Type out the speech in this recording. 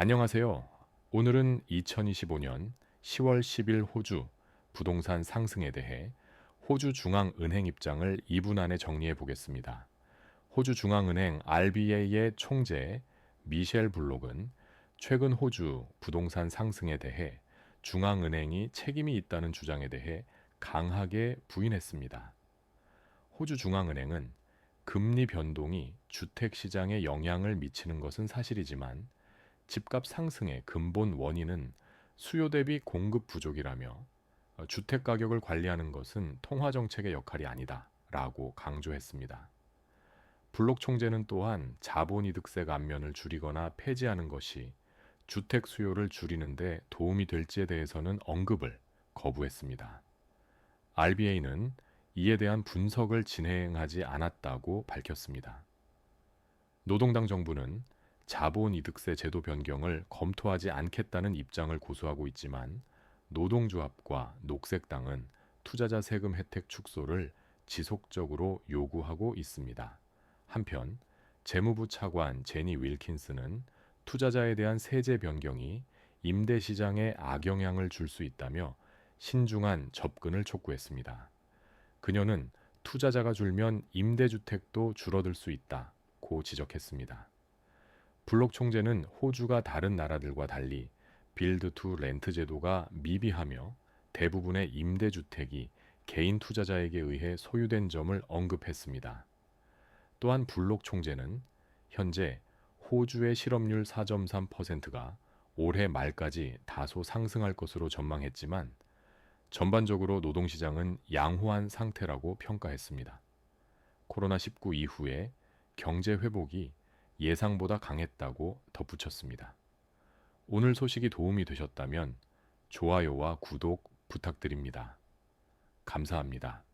안녕하세요. 오늘은 2025년 10월 10일 호주 부동산 상승에 대해 호주 중앙은행 입장을 2분 안에 정리해 보겠습니다. 호주 중앙은행 RBA의 총재 미셸 블록은 최근 호주 부동산 상승에 대해 중앙은행이 책임이 있다는 주장에 대해 강하게 부인했습니다. 호주 중앙은행은 금리 변동이 주택 시장에 영향을 미치는 것은 사실이지만 집값 상승의 근본 원인은 수요 대비 공급 부족이라며 어, 주택 가격을 관리하는 것은 통화 정책의 역할이 아니다 라고 강조했습니다. 블록 총재는 또한 자본이득세 감면을 줄이거나 폐지하는 것이 주택 수요를 줄이는데 도움이 될지에 대해서는 언급을 거부했습니다. RBA는 이에 대한 분석을 진행하지 않았다고 밝혔습니다. 노동당 정부는 자본이득세 제도 변경을 검토하지 않겠다는 입장을 고수하고 있지만 노동조합과 녹색당은 투자자 세금 혜택 축소를 지속적으로 요구하고 있습니다. 한편 재무부 차관 제니 윌킨스는 투자자에 대한 세제 변경이 임대 시장에 악영향을 줄 수 있다며 신중한 접근을 촉구했습니다. 그녀는 투자자가 줄면 임대주택도 줄어들 수 있다고 지적했습니다. 블록 총재는 호주가 다른 나라들과 달리 빌드 투 렌트 제도가 미비하며 대부분의 임대주택이 개인 투자자에게 의해 소유된 점을 언급했습니다. 또한 블록 총재는 현재 호주의 실업률 4.3%가 올해 말까지 다소 상승할 것으로 전망했지만 전반적으로 노동시장은 양호한 상태라고 평가했습니다. 코로나19 이후에 경제 회복이 예상보다 강했다고 덧붙였습니다. 오늘 소식이 도움이 되셨다면 좋아요와 구독 부탁드립니다. 감사합니다.